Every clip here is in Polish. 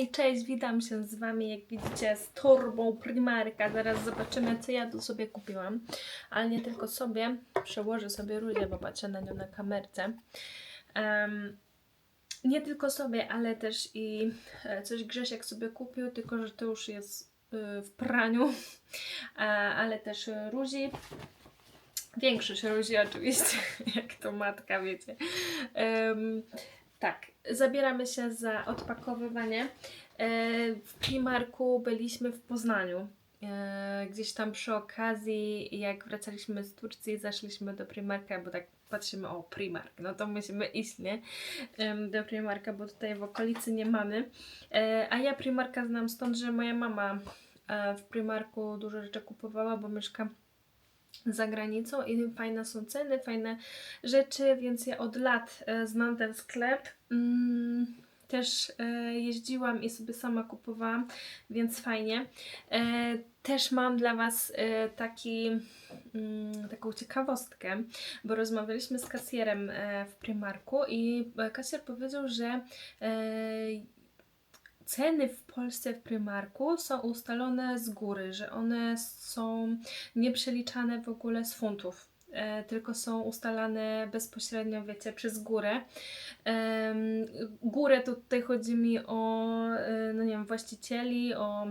Hej, cześć, witam się z Wami, jak widzicie, z torbą Primarka. Zaraz zobaczymy, co ja tu sobie kupiłam. Ale nie tylko sobie, przełożę sobie Rudzie, bo patrzę na nią na kamerce. Em, nie tylko sobie, ale też i e, coś Grzesiek sobie kupił, tylko że to już jest y, w praniu, ale też Ruzi. Większość Ruzi oczywiście, jak to matka, wiecie. Em, tak, zabieramy się za odpakowywanie. E, W Primarku byliśmy w Poznaniu. E, Gdzieś tam przy okazji, jak wracaliśmy z Turcji, zaszliśmy do Primarka, bo tak patrzymy, o Primark, no to musimy iść, nie? Do Primarka, bo tutaj w okolicy nie mamy. E, A ja Primarka znam stąd, że moja mama w Primarku dużo rzeczy kupowała, bo mieszka za granicą i fajne są ceny, fajne rzeczy, więc ja od lat e, znam ten sklep. Mm, też e, jeździłam i sobie sama kupowałam, więc fajnie. E, też mam dla Was taki, mm, taką ciekawostkę, bo rozmawialiśmy z kasjerem w Primarku i kasjer powiedział, że ceny w Polsce w Primarku są ustalone z góry, że one są nieprzeliczane w ogóle z funtów. E, tylko są ustalane bezpośrednio, wiecie, przez górę. Em, górę to tutaj chodzi mi o, e, no nie wiem, właścicieli, o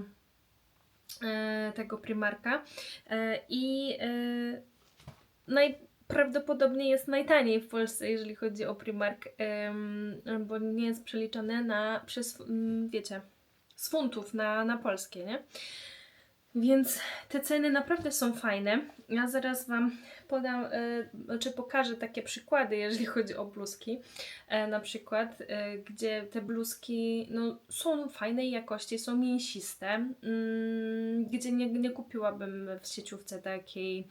e, tego Primarka. E, I e, najprawdopodobniej jest najtaniej w Polsce, jeżeli chodzi o Primark, bo nie jest przeliczone na, przez, mm, wiecie, z funtów na, na polskie, nie? Więc te ceny naprawdę są fajne. Ja zaraz Wam podam, e, czy pokażę takie przykłady, jeżeli chodzi o bluzki. E, na przykład, e, gdzie te bluzki no, są fajnej jakości, są mięsiste, mm, gdzie nie, nie kupiłabym w sieciówce takiej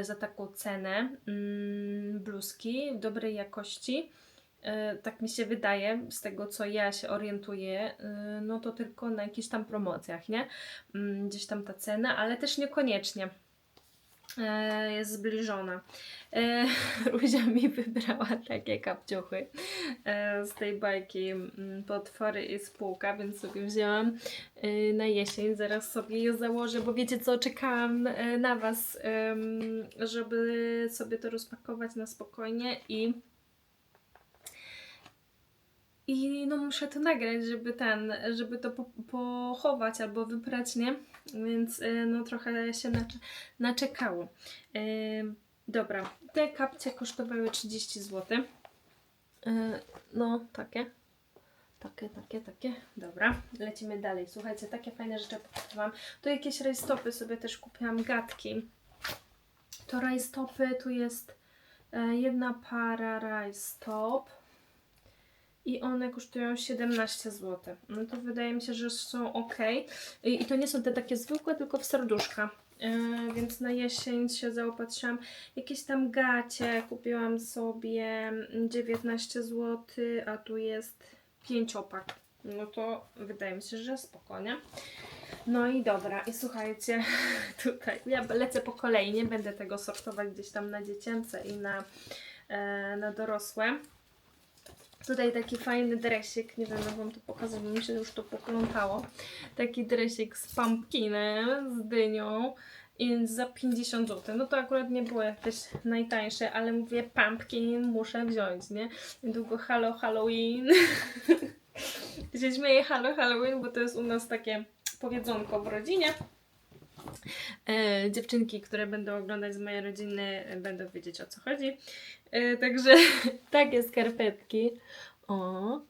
za taką cenę mm, bluzki dobrej jakości. Tak mi się wydaje, z tego co ja się orientuję, no to tylko na jakichś tam promocjach, nie? Mm, Gdzieś tam ta cena, ale też niekoniecznie jest zbliżona. E, Ruzia mi wybrała takie kapciuchy e, z tej bajki mm, Potwory i Spółka, więc sobie wzięłam e, na jesień. Zaraz sobie je założę, bo wiecie co, czekałam e, na Was, żeby sobie to rozpakować na spokojnie i i no muszę to nagrać, żeby ten, żeby to po, pochować albo wyprać, nie? Więc y, no trochę się nacze, naczekało. Y, dobra, te kapcie kosztowały 30 zł. Y, no, takie. Takie, takie, takie. Dobra, lecimy dalej. Słuchajcie, takie fajne rzeczy kupiłam. Tu jakieś rajstopy sobie też kupiłam, gadki. To rajstopy, tu jest e, jedna para rajstop i one kosztują 17 zł. No to wydaje mi się, że są ok. I, to nie są te takie zwykłe, tylko w serduszka. Yy, więc na jesień się zaopatrzyłam. Jakieś tam gacie kupiłam sobie 19 zł, a tu jest 5 opak. No to wydaje mi się, że spokojnie. No i dobra, i słuchajcie, tutaj ja lecę po kolei, nie będę tego sortować gdzieś tam na dziecięce i na, e, na dorosłe. Tutaj taki fajny dresik, nie wiem jak wam to pokazać, bo mi się już to poplątało. Taki dresik z pumpkinem, z dynią i za 50 zł. No to akurat nie było jakieś najtańsze, ale mówię pumpkin muszę wziąć, nie? Niedługo halo Halloween. się śmieję halo Halloween, bo to jest u nas takie powiedzonko w rodzinie. E, dziewczynki, które będą oglądać z mojej rodziny, e, będą wiedzieć o co chodzi. E, także takie skarpetki. O,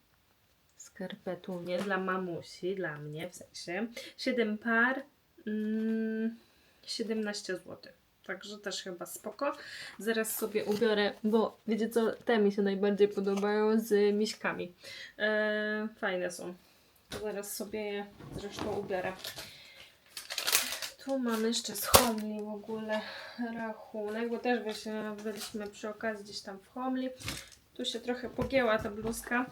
skarpetunie dla mamusi, dla mnie w sensie. 7 par, mm, 17 zł. Także też chyba spoko. Zaraz sobie ubiorę, bo wiecie co, te mi się najbardziej podobają z miśkami. Fajne są. Zaraz sobie je zresztą ubiorę. Tu mamy jeszcze z Homli w ogóle rachunek, bo też właśnie byliśmy przy okazji gdzieś tam w Homli. Tu się trochę pogięła ta bluzka.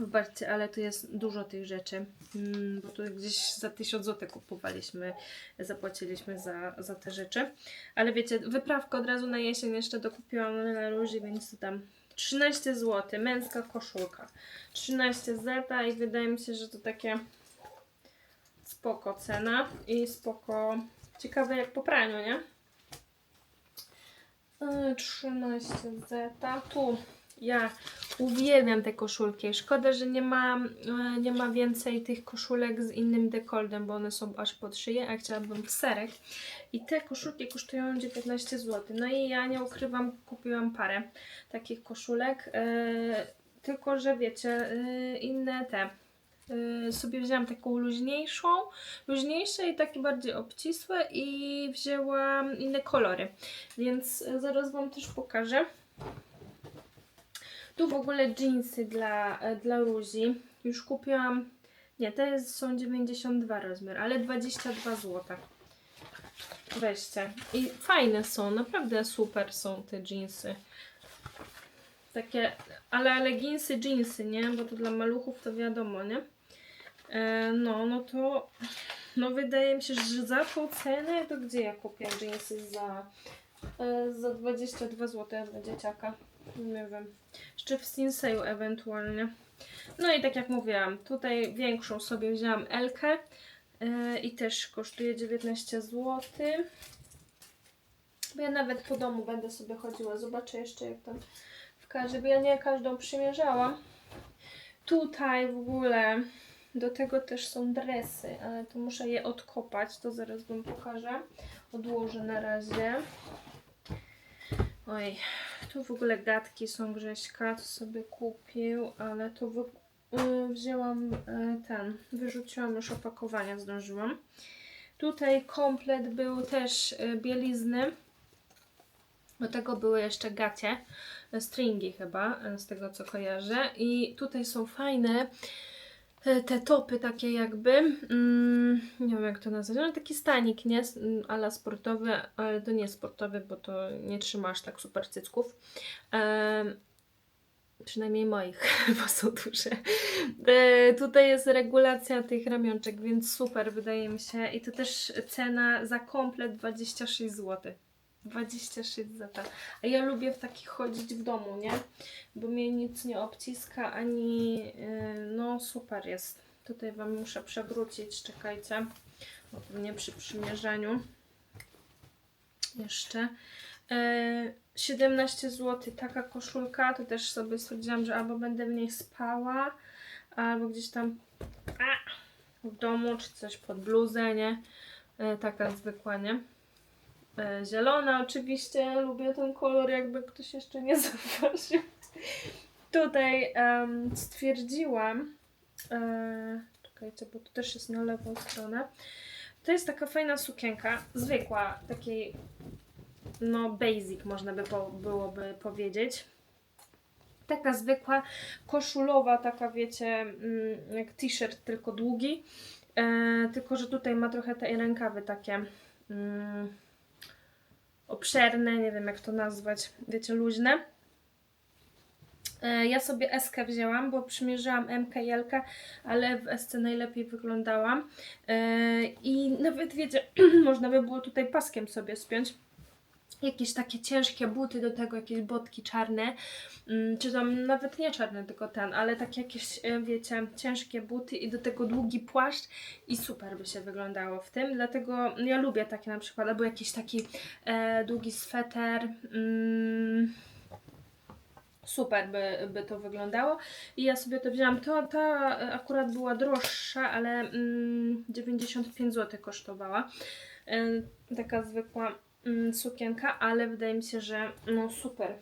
Zobaczcie, ale tu jest dużo tych rzeczy, mm, bo tu gdzieś za 1000 zł kupowaliśmy, zapłaciliśmy za, za te rzeczy. Ale wiecie, wyprawkę od razu na jesień jeszcze dokupiłam na Róży, więc to tam 13 zł, męska koszulka. 13 zeta i wydaje mi się, że to takie spoko cena i spoko, ciekawe jak po praniu, nie? E, 13 zeta, tu ja uwielbiam te koszulki. Szkoda, że nie ma, e, nie ma więcej tych koszulek z innym dekoltem, bo one są aż pod szyję, a chciałabym w serek. I te koszulki kosztują 19 zł. No i ja nie ukrywam, kupiłam parę takich koszulek. E, tylko, że wiecie, e, inne te. E, sobie wzięłam taką luźniejszą, luźniejsze i takie bardziej obcisłe i wzięłam inne kolory. Więc e, zaraz Wam też pokażę. Tu w ogóle jeansy dla, e, dla Luzi. Już kupiłam. Nie, te są 92 rozmiar, ale 22 zł. Weźcie. I fajne są, naprawdę super są te jeansy. Takie, ale leginsy, jeansy, nie? Bo to dla maluchów to wiadomo, nie? E, no, no to no wydaje mi się, że za tą cenę to gdzie ja kupię jeansy za, e, za 22 zł dla dzieciaka? Nie wiem. Jeszcze w Sinseju ewentualnie. No i tak jak mówiłam, tutaj większą sobie wzięłam Elkę i też kosztuje 19 zł. Bo ja nawet po domu będę sobie chodziła. Zobaczę jeszcze jak tam w każdej, bo ja nie każdą przymierzałam. Tutaj w ogóle do tego też są dresy, ale to muszę je odkopać, to zaraz Wam pokażę. Odłożę na razie. Oj, tu w ogóle gadki są Grześka, to sobie kupił, ale to wy, wzięłam y, ten, wyrzuciłam już opakowania, zdążyłam. Tutaj komplet był też y, bielizny. Do tego były jeszcze gacie, stringi chyba, y, z tego co kojarzę. I tutaj są fajne te topy takie jakby, mm, nie wiem jak to nazwać, no taki stanik, nie? Mm, Ala sportowy, ale to nie sportowy, bo to nie trzymasz tak super cycków. Em, przynajmniej moich, bo są duże. E, tutaj jest regulacja tych ramionczek, więc super wydaje mi się. I to też cena za komplet 26 zł. 26 zł. A ja lubię w takich chodzić w domu, nie? Bo mnie nic nie obciska, ani yy, no super jest. Tutaj Wam muszę przewrócić, czekajcie. Bo pewnie przy przymierzaniu. Jeszcze. Yy, 17 zł taka koszulka, to też sobie stwierdziłam, że albo będę w niej spała, albo gdzieś tam a, w domu, czy coś pod bluzę, nie? E, taka zwykła, nie? E, zielona oczywiście, lubię ten kolor, jakby ktoś jeszcze nie zauważył. Tutaj em, stwierdziłam, e, czekajcie, bo tu też jest na lewą stronę, to jest taka fajna sukienka, zwykła, takiej no basic można by po, byłoby powiedzieć. Taka zwykła, koszulowa, taka wiecie, mm, jak t-shirt, tylko długi. E, tylko, że tutaj ma trochę te rękawy takie mm, obszerne, nie wiem jak to nazwać, wiecie, luźne. E, Ja sobie Eskę wzięłam, bo przymierzyłam M i L, ale w Esce najlepiej wyglądałam. E, I nawet wiecie, można by było tutaj paskiem sobie spiąć jakieś takie ciężkie buty, do tego jakieś botki czarne, mm, czy tam nawet nie czarne, tylko ten, ale takie jakieś, e, wiecie, ciężkie buty i do tego długi płaszcz. I super by się wyglądało w tym, dlatego ja lubię takie na przykład, albo jakiś taki e, długi sweter, mm, super by, by to wyglądało. I ja sobie to wzięłam, to ta akurat była droższa, ale mm, 95 zł kosztowała, e, taka zwykła sukienka, ale wydaje mi się, że no super.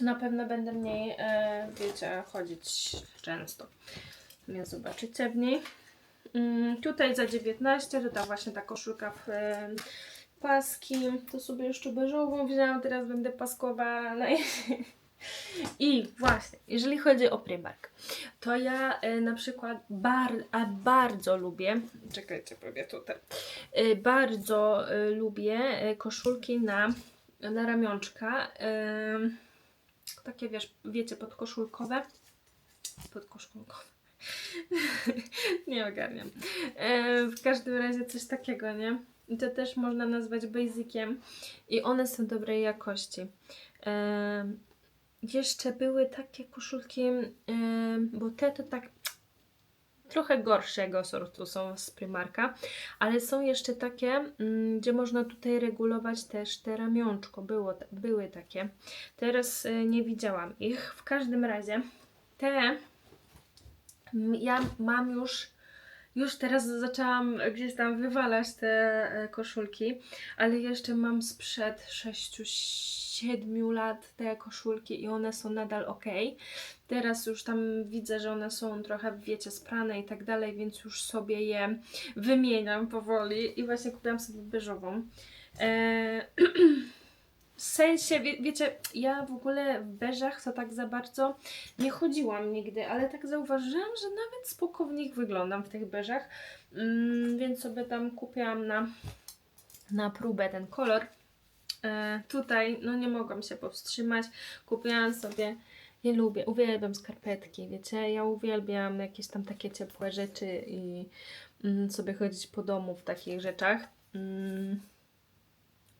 Na pewno będę w niej, e, wiecie, chodzić często. Więc zobaczycie w niej. Mm, tutaj za 19, to ta właśnie ta koszulka w e, paski. To sobie jeszcze beżową wzięłam, teraz będę paskowana. I właśnie, jeżeli chodzi o Primark, to ja e, na przykład bar, a bardzo lubię, czekajcie, powiem tutaj, e, bardzo e, lubię koszulki na, na ramionczka, takie wiesz, wiecie, podkoszulkowe, podkoszulkowe, nie ogarniam, w każdym razie coś takiego, nie? I to też można nazwać basiciem i one są dobrej jakości. Jeszcze były takie koszulki, ym, bo te to tak trochę gorszego sortu są z Primarka, ale są jeszcze takie, mm, gdzie można tutaj regulować też te ramionczko. Było, były takie. Teraz y, nie widziałam ich. W każdym razie te mm, ja mam już już teraz zaczęłam gdzieś tam wywalać te e, koszulki, ale jeszcze mam sprzed 6-7 lat te koszulki i one są nadal ok. Teraz już tam widzę, że one są trochę, wiecie, sprane i tak dalej, więc już sobie je wymieniam powoli i właśnie kupiłam sobie beżową. E, w sensie, wie, wiecie, ja w ogóle w beżach to tak za bardzo nie chodziłam nigdy, ale tak zauważyłam, że nawet spoko w nich wyglądam w tych beżach, mm, więc sobie tam kupiłam na, na próbę ten kolor. E, tutaj, no nie mogłam się powstrzymać, kupiłam sobie, ja lubię, uwielbiam skarpetki, wiecie, ja uwielbiam jakieś tam takie ciepłe rzeczy i mm, sobie chodzić po domu w takich rzeczach. Mm,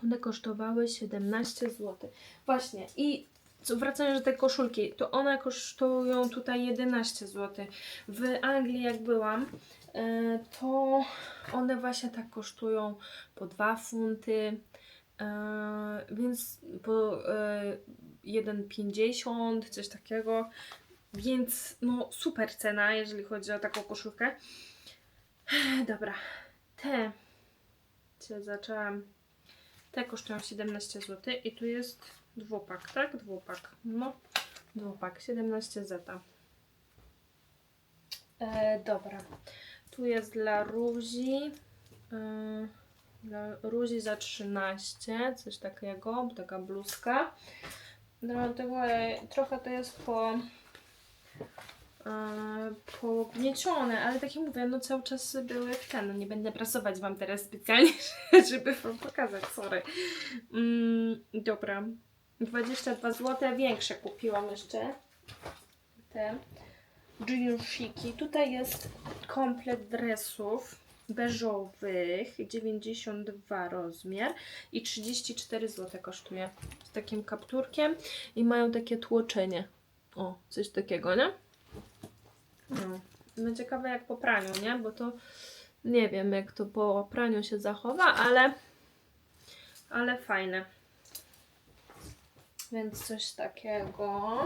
one kosztowały 17 zł. Właśnie i wracając do tej koszulki, to one kosztują tutaj 11 zł. W Anglii jak byłam, e, to one właśnie tak kosztują po 2 funty, e, więc po e, 1,50, coś takiego. Więc no super cena, jeżeli chodzi o taką koszulkę. Dobra, te, co zaczęłam te kosztują 17 zł i tu jest dwupak, tak? Dwupak. No, dwupak, 17 zeta. E, dobra. Tu jest dla Ruzi. E, dla Ruzi za 13, coś takiego, taka bluzka. Dlatego e, trochę to jest po pogniecione, ale tak jak mówię, no cały czas były w ten, no nie będę prasować Wam teraz specjalnie, żeby Wam pokazać, sorry. Mm, dobra, 22 zł, większe kupiłam jeszcze, te jeansiki. Tutaj jest komplet dresów beżowych, 92 rozmiar i 34 zł kosztuje z takim kapturkiem i mają takie tłoczenie. O, coś takiego, nie? No. no ciekawe jak po praniu, nie? Bo to nie wiem jak to po praniu się zachowa, ale ale fajne. Więc coś takiego.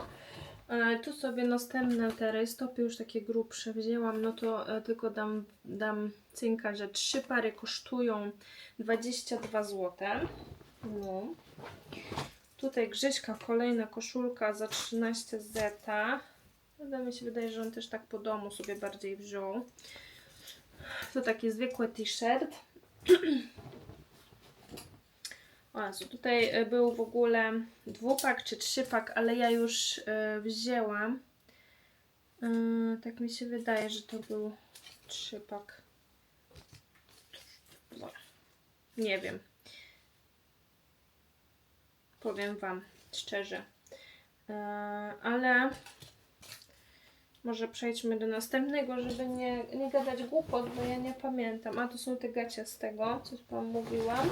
E, tu sobie następne te rajstopy już takie grubsze wzięłam, no to e, tylko dam, dam cynka, że trzy pary kosztują 22 zł. No. Tutaj Grześka, kolejna koszulka za 13 zeta. Ale mi się wydaje, że on też tak po domu sobie bardziej wziął. To taki zwykły t-shirt. O tutaj e, był w ogóle dwupak czy trzypak, ale ja już e, wzięłam. E, tak mi się wydaje, że to był trzypak. No, Nie wiem. Powiem Wam szczerze. Ale może przejdźmy do następnego, żeby nie, nie gadać głupot, bo ja nie pamiętam. A to są te gacie z tego, coś Wam mówiłam.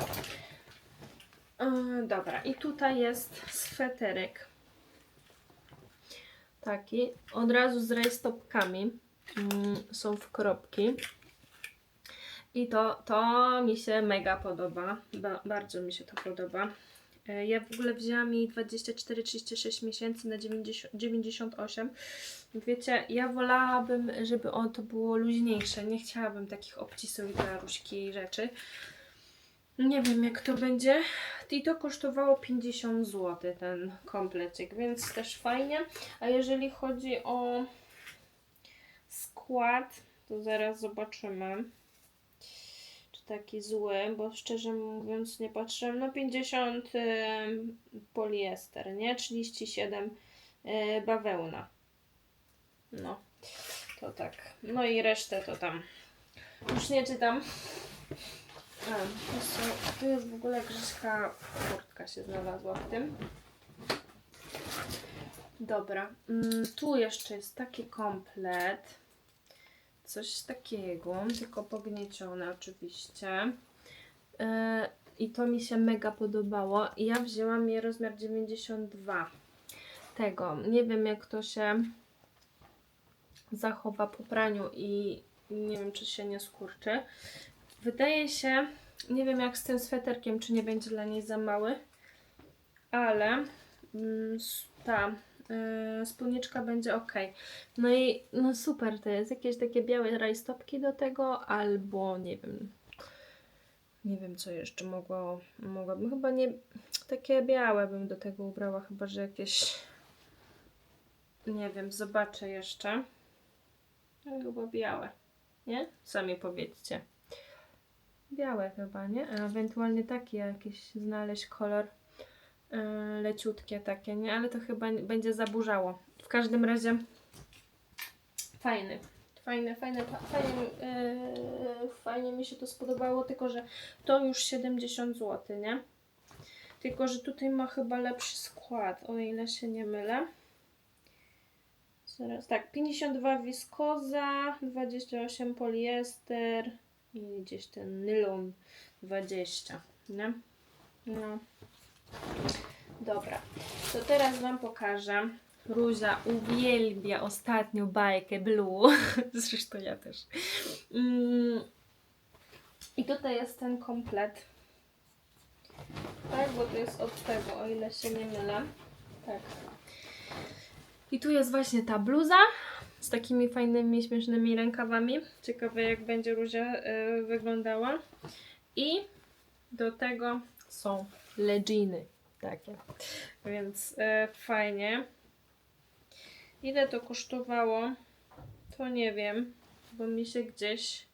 E, dobra, i tutaj jest sweterek. Taki, od razu z rajstopkami. Mm, są w kropki. I to, to mi się mega podoba. Ba, bardzo mi się to podoba. E, Ja w ogóle wzięłam jej 24-36 miesięcy na 90, 98. Wiecie, ja wolałabym, żeby on to było luźniejsze. Nie chciałabym takich obcisłych dla Ruśki rzeczy. Nie wiem jak to będzie. I to kosztowało 50 zł ten komplecik, więc też fajnie. A jeżeli chodzi o skład, to zaraz zobaczymy. Taki zły, bo szczerze mówiąc nie patrzyłem. No 50 y, poliester, nie? 37 y, bawełna. No, to tak. No i resztę to tam. Już nie czytam. A, to są, tu jest w ogóle Grzyszka kurtka się znalazła w tym. Dobra, mm, tu jeszcze jest taki komplet. Coś takiego, tylko pogniecione oczywiście. Yy, I to mi się mega podobało. Ja wzięłam je rozmiar 92. tego. Nie wiem, jak to się zachowa po praniu i nie wiem, czy się nie skurczy. Wydaje się, nie wiem jak z tym sweterkiem, czy nie będzie dla niej za mały, ale mm, ta y, spódniczka będzie ok. No i no super to jest, jakieś takie białe rajstopki do tego, albo nie wiem, nie wiem co jeszcze mogło, mogłabym, chyba nie, takie białe bym do tego ubrała, chyba że jakieś, nie wiem, zobaczę jeszcze. Ale chyba białe, nie? Sami powiedzcie. Białe chyba, nie? A ewentualnie takie jakieś znaleźć kolor leciutkie takie, nie? Ale to chyba będzie zaburzało. W każdym razie fajny. Fajne, fajne, fa- fajnie, yy, fajnie mi się to spodobało, tylko że to już 70 zł, nie? Tylko, że tutaj ma chyba lepszy skład, o ile się nie mylę. Zaraz, tak, 52 wiskoza, 28 poliester i gdzieś ten nylon 20, nie? No. Dobra, to teraz Wam pokażę. Ruzia uwielbia ostatnio bajkę Blue, zresztą ja też. Mm. I tutaj jest ten komplet. Tak, bo to jest od tego, o ile się nie mylę. Tak. I tu jest właśnie ta bluza z takimi fajnymi, śmiesznymi rękawami. Ciekawe jak będzie Ruzia y, wyglądała. I do tego są leginy takie. Więc y, fajnie. Ile to kosztowało? To nie wiem, bo mi się gdzieś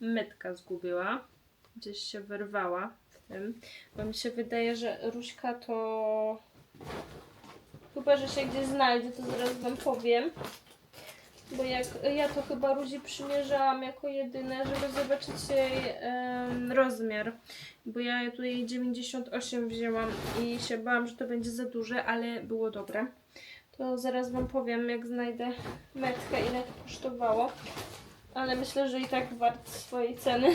mytka zgubiła. Gdzieś się wyrwała w tym. Bo mi się wydaje, że Ruśka to Chyba, że się gdzieś znajdzie, to zaraz wam powiem. Bo jak ja to chyba Ruzi przymierzałam jako jedyne, żeby zobaczyć jej rozmiar. Bo ja tu jej 98 wzięłam i się bałam, że to będzie za duże, ale było dobre. To zaraz wam powiem, jak znajdę metkę, ile to kosztowało. Ale myślę, że i tak wart swojej ceny.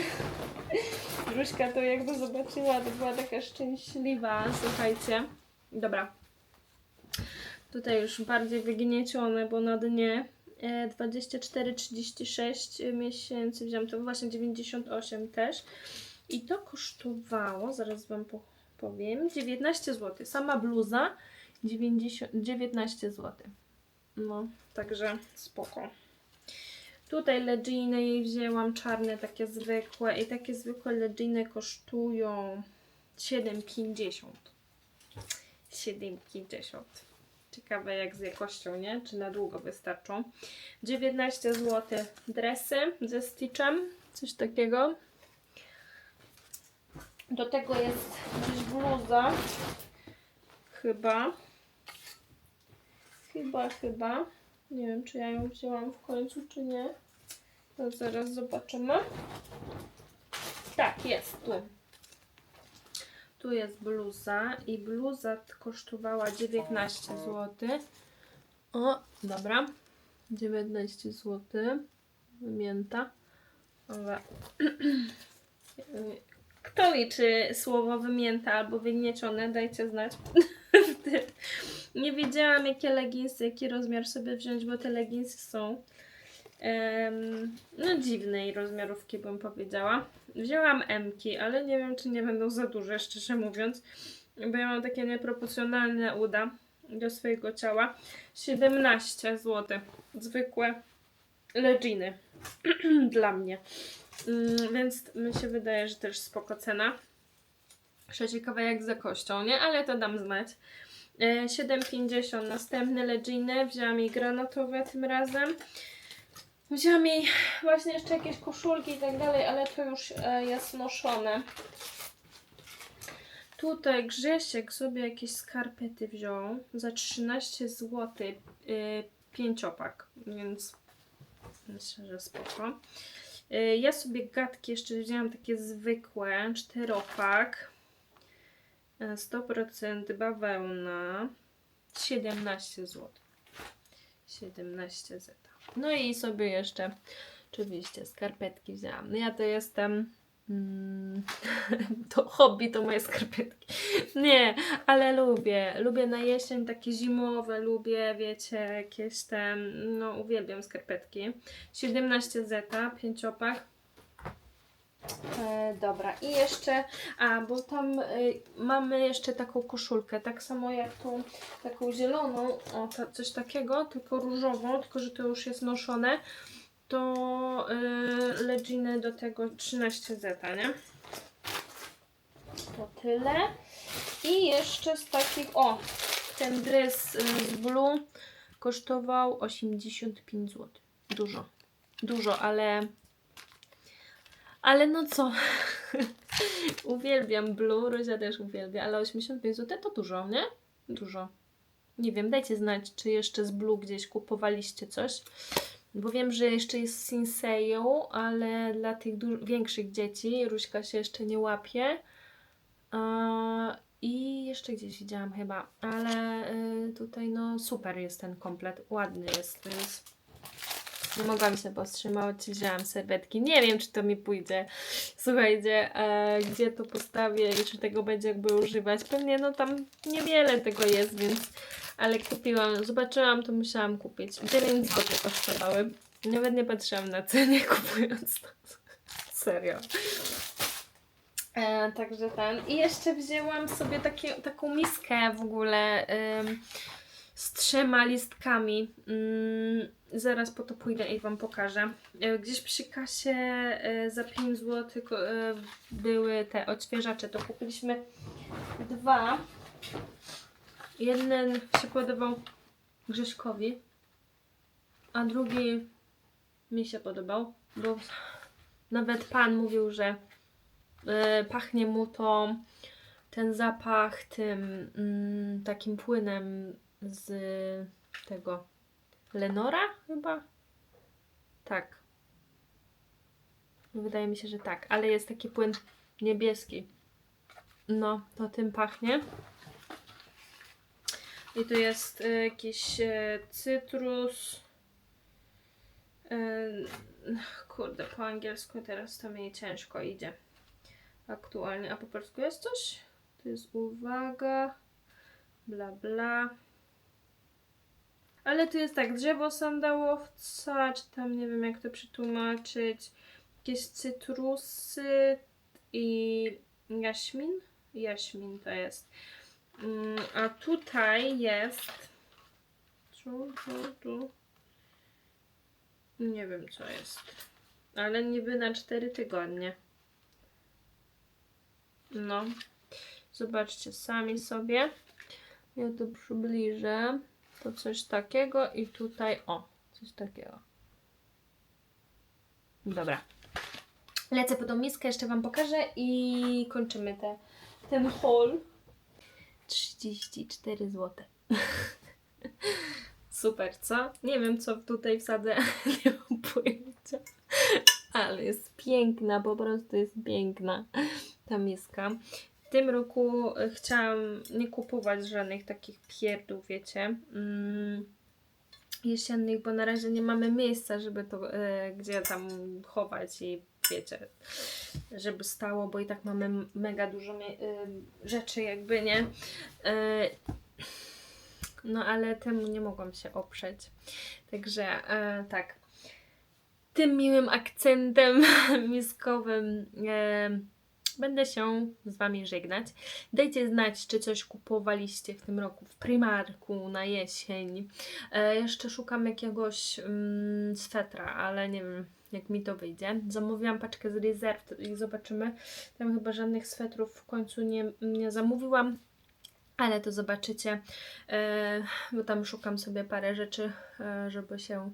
Ruśka to jakby zobaczyła, to była taka szczęśliwa, słuchajcie. Dobra, Tutaj już bardziej wygniecione, bo na dnie e, 24-36 miesięcy wziąłem, to właśnie 98 też. I to kosztowało, zaraz Wam po, powiem, 19 zł. Sama bluza 90, 19 zł. No, także spoko. Tutaj leginy jej wzięłam, czarne, takie zwykłe. I takie zwykłe leginy kosztują 7,50. 7,50. Ciekawe jak z jakością, nie? Czy na długo wystarczą. 19 zł dresy ze Stitchem, coś takiego. Do tego jest gdzieś bluza. Chyba. Chyba, chyba. Nie wiem, czy ja ją wzięłam w końcu, czy nie. To zaraz zobaczymy. Tak, jest tu. Tu jest bluza i bluza kosztowała 19 zł. O, dobra. 19 zł. Wymięta. Dobra. Kto liczy słowo wymięta albo wygniecione? Dajcie znać. Nie wiedziałam jakie leginsy, jaki rozmiar sobie wziąć, bo te leginsy są no dziwnej rozmiarówki bym powiedziała. Wzięłam M-ki, ale nie wiem czy nie będą za duże, szczerze mówiąc, bo ja mam takie nieproporcjonalne uda do swojego ciała. 17 zł. Zwykłe leginy dla mnie. Mm, więc mi się wydaje, że też spoko cena. Jeszcze ciekawe jak z jakością, nie? Ale to dam znać. E, 7,50 następne leginy. Wzięłam jej granatowe tym razem. Wzięłam jej właśnie jeszcze jakieś koszulki i tak dalej, ale to już e, jest noszone. Tutaj Grzesiek sobie jakieś skarpety wziął za 13 zł y, pięciopak, więc myślę, że spoko. Y, ja sobie gadki jeszcze wzięłam takie zwykłe, czteropak. E, 100% bawełna. 17 zł. 17 zeta. No i sobie jeszcze oczywiście skarpetki wzięłam. No ja to jestem Mm, to hobby to moje skarpetki. Nie, ale lubię. Lubię na jesień takie zimowe, lubię, wiecie, jakieś tam, no uwielbiam skarpetki. 17 zeta, pięciopak. E, dobra, i jeszcze, a bo tam e, mamy jeszcze taką koszulkę, tak samo jak tą taką zieloną, o ta, coś takiego, tylko różową, tylko że to już jest noszone, to e, leginy do tego 13 zeta, nie? To tyle. I jeszcze z takich, o, ten dres y, z Blue kosztował 85 zł. Dużo, dużo, ale ale no co? Uwielbiam Blue, Rozia też uwielbia, ale 85 zł to dużo, nie? Dużo. Nie wiem, dajcie znać, czy jeszcze z Blue gdzieś kupowaliście coś. Bo wiem, że jeszcze jest Sinseyo, ale dla tych większych dzieci Ruśka się jeszcze nie łapie. I jeszcze gdzieś widziałam chyba, ale y, tutaj no super jest ten komplet, ładny jest. Jest nie mogłam się powstrzymać, wzięłam serwetki. Nie wiem, czy to mi pójdzie. Słuchajcie, e, gdzie to postawię i czy tego będzie jakby używać. Pewnie no tam niewiele tego jest, więc ale kupiłam, zobaczyłam, to musiałam kupić. 9 zł kosztowały. Nawet nie patrzyłam na cenę kupując to. Serio. E, także ten. I jeszcze wzięłam sobie takie, taką miskę w ogóle ym, z trzema listkami. Ym, zaraz po to pójdę i Wam pokażę. E, gdzieś przy kasie e, za 5 zł e, były te odświeżacze. To kupiliśmy dwa. Jeden się podobał Grześkowi, a drugi mi się podobał, bo nawet pan mówił, że pachnie mu to ten zapach tym mm, takim płynem z tego Lenora chyba? Tak. Wydaje mi się, że tak, ale jest taki płyn niebieski. No, to tym pachnie. I tu jest e, jakiś e, cytrus. E, kurde, po angielsku teraz to mi ciężko idzie. Aktualnie. A po polsku jest coś? To jest uwaga. Bla bla. Ale tu jest tak, drzewo sandałowca, czy tam nie wiem jak to przetłumaczyć. Jakieś cytrusy i jaśmin. Jaśmin to jest. Mm, A tutaj jest. Tu, tu, tu. Nie wiem co jest. Ale niby na 4 tygodnie. No. Zobaczcie sami sobie. Ja to przybliżę. To coś takiego i tutaj o, coś takiego. Dobra. Lecę po tą miskę, jeszcze Wam pokażę i kończymy te, ten haul. 34 zł. Super, co? Nie wiem, co tutaj wsadzę, nie mam pojęcia. Ale jest piękna, po prostu jest piękna ta miska. Tym roku e, chciałam nie kupować żadnych takich pierdów, wiecie, mm, jesiennych, bo na razie nie mamy miejsca, żeby to e, gdzie tam chować i wiecie, żeby stało, bo i tak mamy mega dużo e, rzeczy jakby, nie? E, no ale temu nie mogłam się oprzeć. Także e, tak. Tym miłym akcentem miskowym e, będę się z Wami żegnać. Dajcie znać, czy coś kupowaliście w tym roku w Primarku na jesień. E, jeszcze szukam jakiegoś mm, swetra, ale nie wiem, jak mi to wyjdzie. Zamówiłam paczkę z rezerw i zobaczymy. Tam chyba żadnych swetrów w końcu nie, nie zamówiłam. Ale to zobaczycie, e, bo tam szukam sobie parę rzeczy, e, żeby się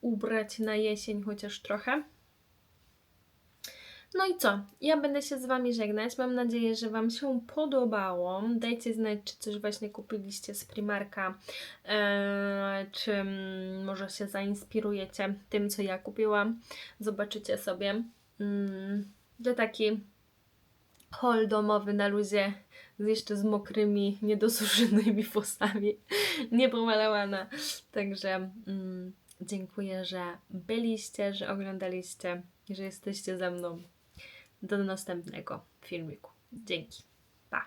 ubrać na jesień chociaż trochę. No i co? Ja będę się z Wami żegnać. Mam nadzieję, że Wam się podobało. Dajcie znać, czy coś właśnie kupiliście z Primarka, e, czy może się zainspirujecie tym, co ja kupiłam. Zobaczycie sobie. Mm, to taki hol domowy na luzie, z jeszcze z mokrymi, niedosuszonymi włosami, niepomalowana. Także mm, dziękuję, że byliście, że oglądaliście, że jesteście ze mną. Do następnego filmiku. Dzięki. Pa.